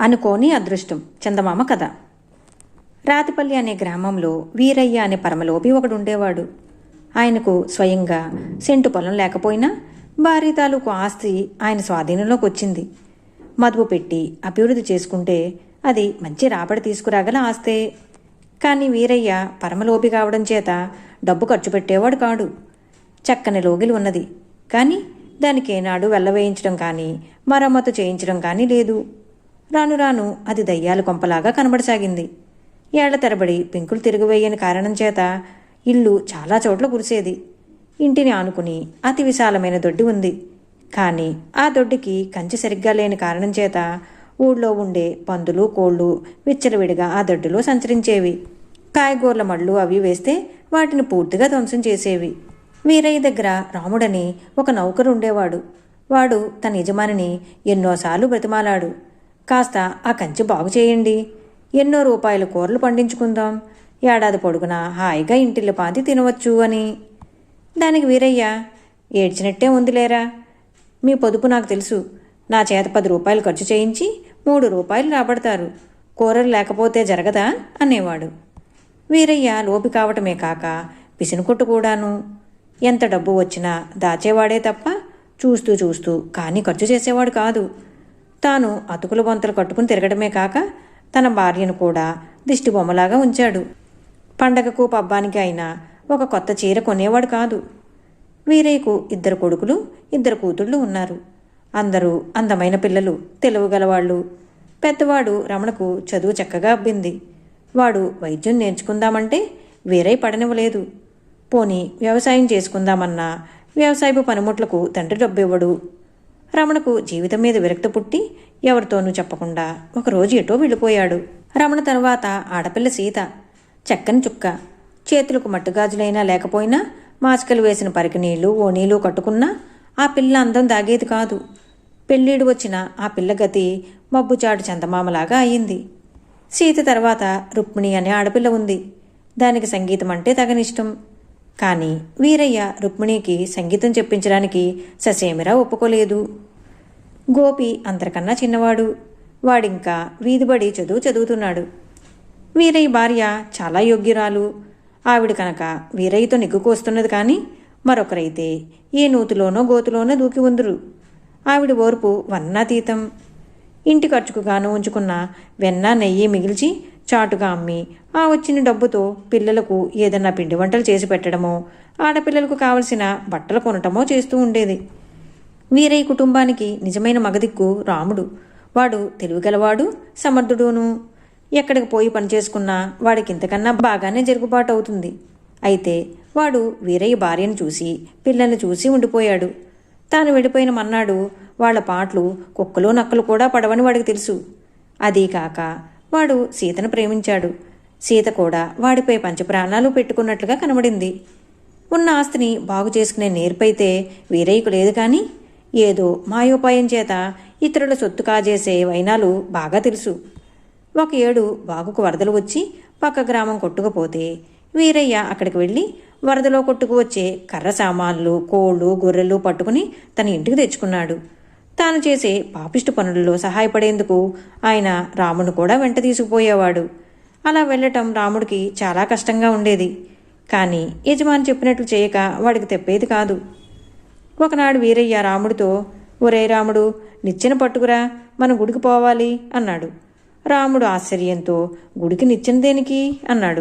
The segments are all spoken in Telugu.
అనుకోని అదృష్టం. చందమామ కథ. రాతిపల్లి అనే గ్రామంలో వీరయ్య అనే పరమలోపి ఒకడు ఉండేవాడు ఆయనకు స్వయంగా సెంటు పొలం లేకపోయినా భారీ తాలూకు ఆస్తి ఆయన స్వాధీనంలోకి వచ్చింది మదుపు పెట్టి అభివృద్ధి చేసుకుంటే అది మంచి రాబడి తీసుకురాగల ఆస్తే. కానీ వీరయ్య పరమలోపి కావడం చేత డబ్బు ఖర్చు పెట్టేవాడు కాడు. చక్కని లోగిలు ఉన్నది. కానీ దానికి ఏనాడు వెళ్ళవేయించడం కానీ మరమ్మతు చేయించడం కానీ లేదు. రాను రాను అది దయ్యాల కొంపలాగా కనబడసాగింది. ఏళ్ళ తరబడి పెంకులు తిరగవేయని కారణం చేత ఇల్లు చాలా చోట్ల కురిసేది. ఇంటిని ఆనుకుని అతి విశాలమైన దొడ్డి ఉంది. కానీ ఆ దొడ్డికి కంచె సరిగ్గా లేని కారణం చేత ఊళ్ళో ఉండే పందులు కోళ్ళు విచ్చలవిడిగా ఆ దొడ్డిలో సంచరించేవి. కాయగూరల మళ్ళు అవి వేస్తే వాటిని పూర్తిగా ధ్వంసం చేసేవి. వీరయ్య దగ్గర రాముడని ఒక నౌకరు ఉండేవాడు వాడు తన యజమానిని ఎన్నోసార్లు బ్రతిమాలాడు. కాస్త ఆ కంచె బాగు చేయండి. ఎన్నో రూపాయల కూరలు పండించుకుందాం. ఏడాది పొడుగునా హాయిగా ఇంటిల్లి పాతి తినవచ్చు అని. దానికి వీరయ్య ఏడ్చినట్టే ఉందిలేరా? మీ పొదుపు నాకు తెలుసు. నా చేత పది రూపాయలు ఖర్చు చేయించి మూడు రూపాయలు రాబడతారు. కూరలు లేకపోతే జరగదా? అనేవాడు. వీరయ్య లోపి కావటమే కాక పిసినకొట్టు కూడాను. ఎంత డబ్బు వచ్చినా దాచేవాడే తప్ప చూస్తూ చూస్తూ కానీ ఖర్చు చేసేవాడు కాదు. తాను అతుకుల బొంతలు కట్టుకుని తిరగడమే కాక తన భార్యను కూడా దిష్టిబొమ్మలాగా ఉంచాడు. పండగకు పబ్బానికి అయినా ఒక కొత్త చీర కొనేవాడు కాదు. వీరయ్యకు ఇద్దరు కొడుకులు ఇద్దరు కూతుళ్ళు ఉన్నారు. అందరూ అందమైన పిల్లలు తెలివిగలవాళ్ళు పెద్దవాడు రమణకు చదువు చక్కగా అబ్బింది. వాడు వైద్యం నేర్చుకుందామంటే వీరయ్య పడనివ్వలేదు. పోని వ్యవసాయం చేసుకుందామన్నా వ్యవసాయపు పనిముట్లకు తండ్రి డబ్బివ్వడు. రమణకు జీవితం మీద విరక్తి పుట్టి ఎవరితోనూ చెప్పకుండా ఒకరోజు ఎటో వెళ్ళిపోయాడు. రమణ తర్వాత ఆడపిల్ల సీత చక్కని చుక్క చేతులకు మట్టుగాజులైనా లేకపోయినా మాసికలు వేసిన పరికి నీళ్ళు ఓ కట్టుకున్నా ఆ పిల్ల అందం దాగేది కాదు. పెళ్ళీడు వచ్చిన ఆ పిల్ల గతి మబ్బుచాటు చందమామలాగా అయింది. సీత తర్వాత రుక్మిణి అనే ఆడపిల్ల ఉంది. దానికి సంగీతం అంటే తగనిష్టం. కానీ వీరయ్య రుక్మిణికి సంగీతం చెప్పించడానికి ససేమిరా ఒప్పుకోలేదు. గోపి అందరికన్నా చిన్నవాడు. వాడింకా వీధిబడి చదువు చదువుతున్నాడు. వీరయ్య భార్య చాలా యోగ్యురాలు. ఆవిడ కనుక వీరయ్యతో నిగ్గుకొస్తున్నది కానీ మరొకరైతే ఏ నూతులోనో గోతులోనో దూకి ఉందరు. ఆవిడ ఓర్పు వర్ణాతీతం ఇంటి ఖర్చుకు గాను ఉంచుకున్న వెన్న నెయ్యి మిగిల్చి చాటుగా అమ్మి ఆ వచ్చిన డబ్బుతో పిల్లలకు ఏదన్నా పిండి వంటలు చేసి పెట్టడమో ఆడపిల్లలకు కావలసిన బట్టలు కొనటమో చేస్తూ ఉండేది. వీరయ్య కుటుంబానికి నిజమైన మగదిక్కు రాముడు. వాడు తెలివిగలవాడు సమర్థుడును. ఎక్కడికి పోయి పనిచేసుకున్నా వాడికి ఇంతకన్నా బాగానే జరుగుబాటు అవుతుంది. అయితే వాడు వీరయ్య భార్యను చూసి పిల్లల్ని చూసి ఉండిపోయాడు. తాను వెళ్ళిపోయిన మన్నాడు వాళ్ళ పాటలు కుక్కలు నక్కలు కూడా పడవని వాడికి తెలుసు. అదీ కాక వాడు సీతను ప్రేమించాడు. సీత కూడా వాడిపై పంచప్రాణాలు పెట్టుకున్నట్లుగా కనబడింది. ఉన్న ఆస్తిని బాగు చేసుకునే నేర్పైతే వీరయ్యకు లేదు కానీ ఏదో మాయోపాయం చేత ఇతరుల సొత్తు కాజేసే వైనాలు బాగా తెలుసు. ఒక ఏడు బాగుకు వరదలు వచ్చి పక్క గ్రామం కొట్టుకుపోతే వీరయ్య అక్కడికి వెళ్ళి వరదలో కొట్టుకు వచ్చే కర్ర సామాన్లు కోళ్ళు గొర్రెలు పట్టుకుని తన ఇంటికి తెచ్చుకున్నాడు. తాను చేసే పాపిష్టి పనులలో సహాయపడేందుకు ఆయన రాముడు కూడా వెంట తీసుకుపోయేవాడు. అలా వెళ్ళటం రాముడికి చాలా కష్టంగా ఉండేది. కానీ యజమాని చెప్పినట్లు చేయక వాడికి తెప్పేది కాదు. ఒకనాడు వీరయ్య రాముడితో ఒరే రాముడు నిచ్చెన పట్టుకురా మన గుడికి పోవాలి అన్నాడు. రాముడు ఆశ్చర్యంతో గుడికి నిచ్చెన దేనికి? అన్నాడు.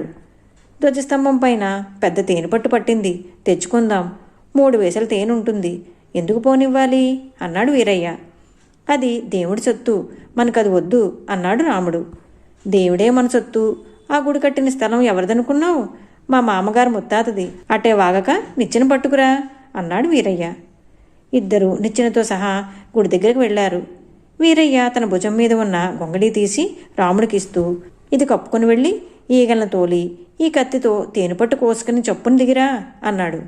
ధ్వజస్తంభం పైన పెద్ద తేనె పట్టు పట్టింది. తెచ్చుకుందాం. మూడు వేసల తేనె ఉంటుంది ఎందుకు పోనివ్వాలి? అన్నాడు వీరయ్య. అది దేవుడి సొత్తు. మనకది వద్దు అన్నాడు రాముడు. దేవుడే మన సొత్తు. ఆ గుడి కట్టిన స్థలం ఎవరిదనుకున్నావు? మా మామగారు ముత్తాతది. అటే వాగక నిచ్చెన పట్టుకురా అన్నాడు వీరయ్య. ఇద్దరు నిచ్చెనతో సహా గుడి దగ్గరికి వెళ్ళారు వీరయ్య తన భుజం మీద ఉన్న గొంగళి తీసి రాముడికిస్తూ ఇది కప్పుకొని వెళ్ళి ఈగలను తోలి ఈ కత్తితో తేనెపట్టు కోసుకుని చొప్పున దిగిరా అన్నాడు.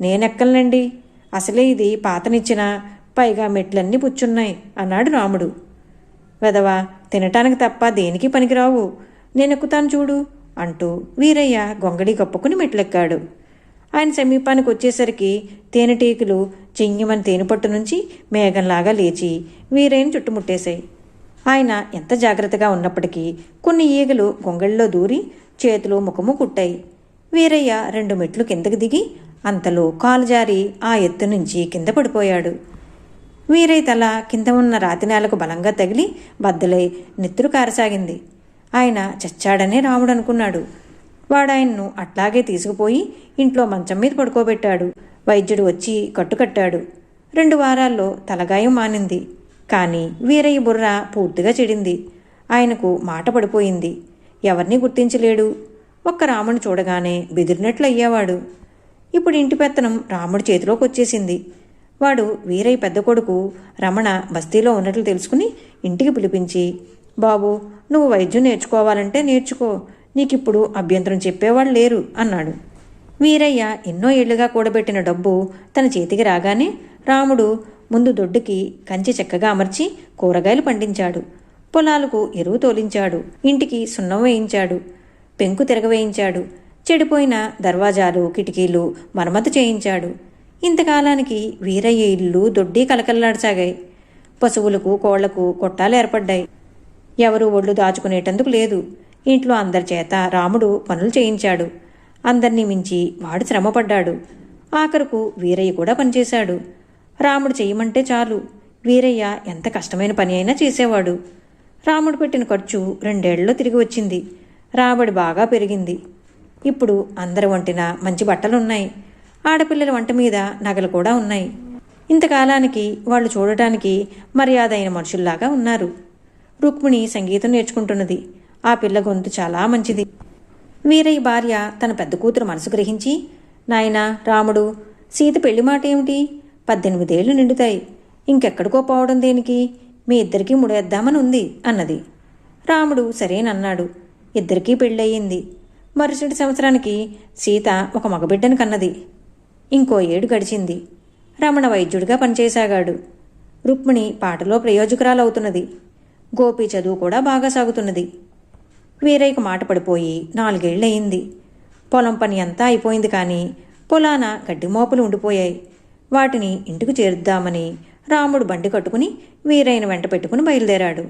నేనెక్కలనండి? అసలే ఇది పాతనిచ్చిన పైగా మెట్లన్నీ పుచ్చున్నాయి అన్నాడు రాముడు. వెదవా తినటానికి తప్ప దేనికి పనికిరావు? నేనెక్కుతాను చూడు అంటూ వీరయ్య గొంగడి కప్పుకుని మెట్లెక్కాడు. ఆయన సమీపానికి వచ్చేసరికి తేనెటీగలు చెయ్యమని తేనెపట్టు నుంచి మేఘంలాగా లేచి వీరయ్యను చుట్టుముట్టేశాయి. ఆయన ఎంత జాగ్రత్తగా ఉన్నప్పటికీ కొన్ని ఈగలు గొంగళ్ళలో దూరి చేతులు ముఖము కుట్టాయి. వీరయ్య రెండు మెట్లు కిందకి దిగి అంతలో కాలు జారి ఆ ఎత్తు నుంచి కింద పడిపోయాడు. వీరయ్య తల కింద ఉన్న రాతి నేలకు బలంగా తగిలి బద్దలై నెత్తురు కారసాగింది. ఆయన చచ్చాడనే రాముడు అనుకున్నాడు వాడాయన్ను అట్లాగే తీసుకుపోయి ఇంట్లో మంచం మీద పడుకోబెట్టాడు. వైద్యుడు వచ్చి కట్టుకట్టాడు. రెండు వారాల్లో తలగాయం మానింది. కానీ వీరయ్య బుర్ర పూర్తిగా చెడింది. ఆయనకు మాట పడిపోయింది. ఎవరిని గుర్తించలేడు. ఒక్క రాముని చూడగానే బెదిరినట్లు అయ్యేవాడు ఇప్పుడు ఇంటి పెత్తనం రాముడి చేతిలోకి వచ్చేసింది. వాడు వీరయ్య పెద్ద కొడుకు రమణ బస్తీలో ఉన్నట్లు తెలుసుకుని ఇంటికి పిలిపించి బాబు నువ్వు వైద్యం నేర్చుకోవాలంటే నేర్చుకో. నీకిప్పుడు అభ్యంతరం చెప్పేవాళ్ళు లేరు అన్నాడు. వీరయ్య ఎన్నో ఏళ్ళుగా కూడబెట్టిన డబ్బు తన చేతికి రాగానే రాముడు ముందు దొడ్డుకి కంచె చెక్కగా అమర్చి కూరగాయలు పండించాడు. పొలాలకు ఎరువు తోలించాడు. ఇంటికి సున్నం వేయించాడు. పెంకు తిరగవేయించాడు చెడిపోయిన దర్వాజాలు కిటికీలు మరమ్మతు చేయించాడు. ఇంతకాలానికి వీరయ్య ఇల్లు దొడ్డి కలకల్లాడసాగాయి పశువులకు కోళ్ళకు కొట్టాలు ఏర్పడ్డాయి. ఎవరు ఒళ్ళు దాచుకునేటందుకు లేదు. ఇంట్లో అందరి చేత రాముడు పనులు చేయించాడు. అందర్నీ మించి వాడు శ్రమపడ్డాడు. ఆఖరుకు వీరయ్య కూడా పనిచేశాడు. రాముడు చేయమంటే చాలు. వీరయ్య ఎంత కష్టమైన పని అయినా చేసేవాడు. రాముడు పెట్టిన ఖర్చు రెండేళ్ళలో తిరిగి వచ్చింది. రాబడి బాగా పెరిగింది. ఇప్పుడు అందరి వంటిన మంచి బట్టలున్నాయి. ఆడపిల్లల వంట మీద నగలు కూడా ఉన్నాయి. ఇంతకాలానికి వాళ్ళు చూడటానికి మర్యాద అయిన మనుషుల్లాగా ఉన్నారు. రుక్మిణి సంగీతం నేర్చుకుంటున్నది. ఆ పిల్ల గొంతు చాలా మంచిది. వీరయ్య భార్య తన పెద్ద కూతురు మనసు గ్రహించి నాయనా రాముడు సీత పెళ్ళి మాట ఏమిటి? పద్దెనిమిదేళ్ళు నిండుతాయి. ఇంకెక్కడికో పోవడం దేనికి? మీ ఇద్దరికీ ముడేద్దామని ఉంది అన్నది. రాముడు సరేనన్నాడు. ఇద్దరికీ పెళ్ళయింది. మరుసటి సంవత్సరానికి సీత ఒక మగబిడ్డను కన్నది. ఇంకో ఏడు గడిచింది. రమణ వైద్యుడిగా పనిచేసాగాడు రుక్మిణి పాటలో ప్రయోజకురాలవుతున్నది. గోపి చదువు కూడా బాగా సాగుతున్నది. వీరయ్యకు మాట పడిపోయి నాలుగేళ్ళయింది. పొలం పని అంతా అయిపోయింది కానీ పొలాన గడ్డి మోపులు ఉండిపోయాయి. వాటిని ఇంటికి చేరుద్దామని రాముడు బండి కట్టుకుని వీరయ్యను వెంట పెట్టుకుని బయలుదేరాడు.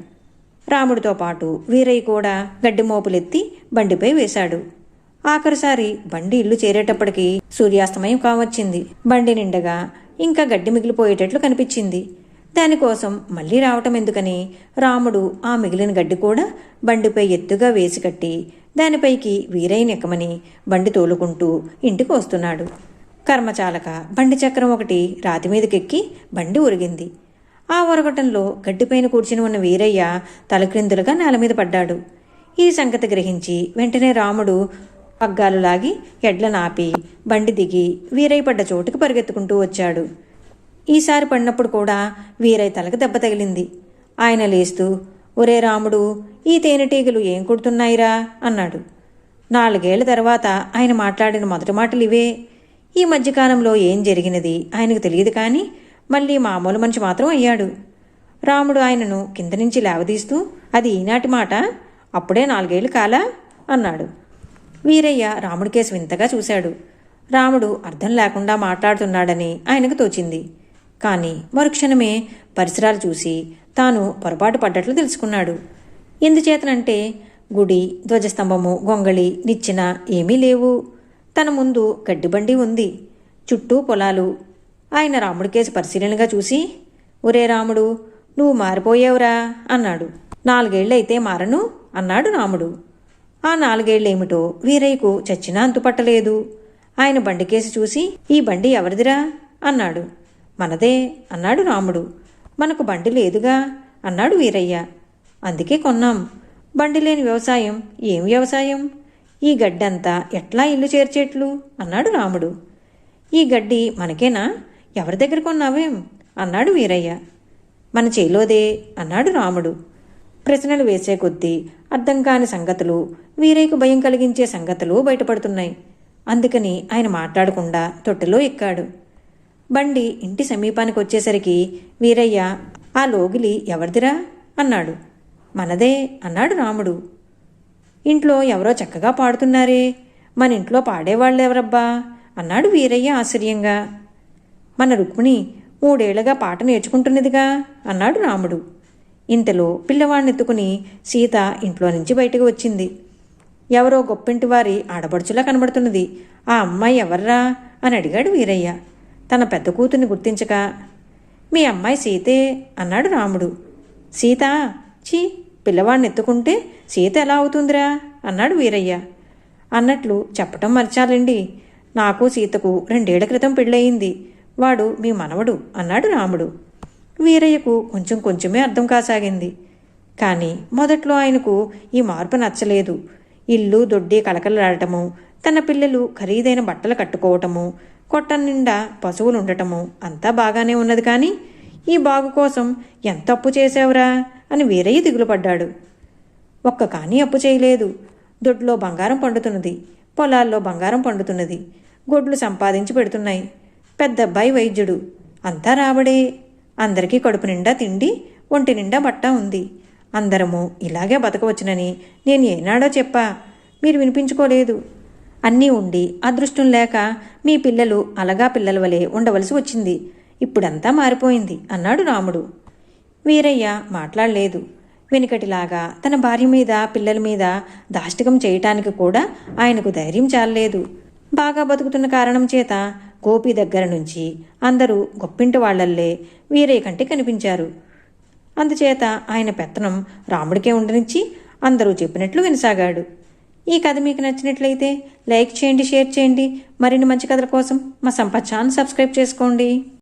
రాముడితో పాటు వీరయ్య కూడా గడ్డి మోపులెత్తి బండిపై వేశాడు. ఆఖరిసారి బండి ఇల్లు చేరేటప్పటికి సూర్యాస్తమయం కావచ్చింది. బండి నిండగా ఇంకా గడ్డి మిగిలిపోయేటట్లు కనిపించింది. దానికోసం మళ్ళీ రావటం ఎందుకని? రాముడు ఆ మిగిలిన గడ్డి కూడా బండిపై ఎత్తుగా వేసి కట్టి దానిపైకి వీరయ్యని ఎక్కమని బండి తోలుకుంటూ ఇంటికి వస్తున్నాడు. కర్మచాలక బండి చక్రం ఒకటి రాతి మీదకెక్కి బండి ఉరిగింది ఆ ఉరగటంలో గడ్డిపైన కూర్చుని ఉన్న వీరయ్య తలక్రిందులుగా నేల మీద పడ్డాడు. ఈ సంగతి గ్రహించి వెంటనే రాముడు పగ్గాలు లాగి ఎడ్ల నాపి బండి దిగి వీరై పడ్డ చోటుకు పరిగెత్తుకుంటూ వచ్చాడు. ఈసారి పడినప్పుడు కూడా వీరై తలకు దెబ్బ తగిలింది. ఆయన లేస్తూ ఒరే రాముడు ఈ తేనెటీగలు ఏం కుడుతున్నాయిరా? అన్నాడు. నాలుగేళ్ళ తర్వాత ఆయన మాట్లాడిన మొదటి మాటలు ఇవే. ఈ మధ్యకాలంలో ఏం జరిగినది ఆయనకు తెలియదు కానీ మళ్ళీ మామూలు మనిషి మాత్రం అయ్యాడు. రాముడు ఆయనను కింద నుంచి లేవదీస్తూ అది ఈనాటి మాట అప్పుడే నాలుగేళ్ళు కాలా? అన్నాడు. వీరయ్య రాముడి కేసు వింతగా చూశాడు. రాముడు అర్థం లేకుండా మాట్లాడుతున్నాడని ఆయనకు తోచింది. కానీ మరుక్షణమే పరిసరాలు చూసి తాను పొరపాటు పడ్డట్లు తెలుసుకున్నాడు. ఎందుచేతనంటే గుడి ధ్వజస్తంభము గొంగళి నిచ్చిన ఏమీ లేవు. తన ముందు గడ్డిబండి ఉంది. చుట్టూ పొలాలు. ఆయన రాముడి కేసు పరిశీలనగా చూసి ఒరే రాముడు నువ్వు మారిపోయావురా అన్నాడు. నాలుగేళ్ళైతే మారను అన్నాడు రాముడు. ఆ నాలుగేళ్ళేమిటో వీరయ్యకు చచ్చినా అంతుపట్టలేదు ఆయన బండి కేసి చూసి ఈ బండి ఎవరిదిరా? అన్నాడు. మనదే అన్నాడు రాముడు. మనకు బండి లేదుగా అన్నాడు వీరయ్య. అందుకే కొన్నాం. బండి లేని వ్యవసాయం ఏం వ్యవసాయం? ఈ గడ్డంతా ఎట్లా ఇల్లు చేర్చేట్లు? అన్నాడు రాముడు. ఈ గడ్డి మనకేనా? ఎవరి దగ్గర కొన్నావేం? అన్నాడు వీరయ్య. మన చేలోదే అన్నాడు రాముడు. ప్రశ్నలు వేసే కొద్దీ అర్థం కాని సంగతులు వీరయ్యకు భయం కలిగించే సంగతులు బయటపడుతున్నాయి. అందుకని ఆయన మాట్లాడకుండా తొట్టెలో ఎక్కాడు. బండి ఇంటి సమీపానికి వచ్చేసరికి వీరయ్య ఆ లోగిలి ఎవరిదిరా? అన్నాడు. మనదే అన్నాడు రాముడు. ఇంట్లో ఎవరో చక్కగా పాడుతున్నారే మన ఇంట్లో పాడేవాళ్ళెవరబ్బా? అన్నాడు వీరయ్య ఆశ్చర్యంగా. మన రుక్మిణి మూడేళ్ళగా పాట నేర్చుకుంటున్నదిగా? అన్నాడు రాముడు. ఇంతలో పిల్లవాడిని ఎత్తుకుని సీత ఇంట్లో నుంచి బయటకు వచ్చింది. ఎవరో గొప్పింటి వారి ఆడబడుచులా కనబడుతున్నది. ఆ అమ్మాయి ఎవర్రా? అని అడిగాడు వీరయ్య. తన పెద్ద కూతుర్ని గుర్తించక మీ అమ్మాయి సీతే అన్నాడు రాముడు. సీత? చీ పిల్లవాడిని ఎత్తుకుంటే సీత ఎలా అవుతుందిరా? అన్నాడు వీరయ్య. అన్నట్లు చెప్పటం మర్చాలండి. నాకు సీతకు రెండేళ్ళ క్రితం పెళ్ళయింది. వాడు మీ మనవడు అన్నాడు రాముడు. వీరయ్యకు కొంచెం కొంచెమే అర్థం కాసాగింది. కానీ మొదట్లో ఆయనకు ఈ మార్పు నచ్చలేదు. ఇల్లు దొడ్డి కలకలాడటము తన పిల్లలు ఖరీదైన బట్టలు కట్టుకోవటము కొట్టం నిండా పశువులు ఉండటము అంతా బాగానే ఉన్నది కానీ ఈ బాగు కోసం ఎంత అప్పు చేశావురా? అని వీరయ్య దిగులు పడ్డాడు ఒక్క కానీ అప్పు చేయలేదు. దొడ్లో బంగారం పండుతున్నది పొలాల్లో బంగారం పండుతున్నది గొడ్లు సంపాదించి పెడుతున్నాయి. పెద్ద అబ్బాయి వైద్యుడు. అంతా రాబడే అందరికీ కడుపు నిండా తిండి ఒంటి నిండా బట్ట ఉంది. అందరము ఇలాగే బతకవచ్చునని నేను ఏనాడో చెప్పా. మీరు వినిపించుకోలేదు. అన్నీ ఉండి అదృష్టం లేక మీ పిల్లలు అలగా పిల్లల వలె ఉండవలసి వచ్చింది. ఇప్పుడంతా మారిపోయింది అన్నాడు రాముడు. వీరయ్య మాట్లాడలేదు. వెనుకటిలాగా తన భార్య మీద పిల్లల మీద దాష్టికం చేయటానికి కూడా ఆయనకు ధైర్యం చాలలేదు. బాగా బతుకుతున్న కారణం చేత గోపి దగ్గర నుంచి అందరూ గొప్పింటి వాళ్ళల్లే వీరే కంటే కనిపించారు. అందుచేత ఆయన పెత్తనం రాముడికే ఉండనిచ్చి అందరూ చెప్పినట్లు వినసాగాడు. ఈ కథ మీకు నచ్చినట్లయితే లైక్ చేయండి షేర్ చేయండి. మరిన్ని మంచి కథల కోసం మా సంపత్ ఛానల్ సబ్స్క్రైబ్ చేసుకోండి.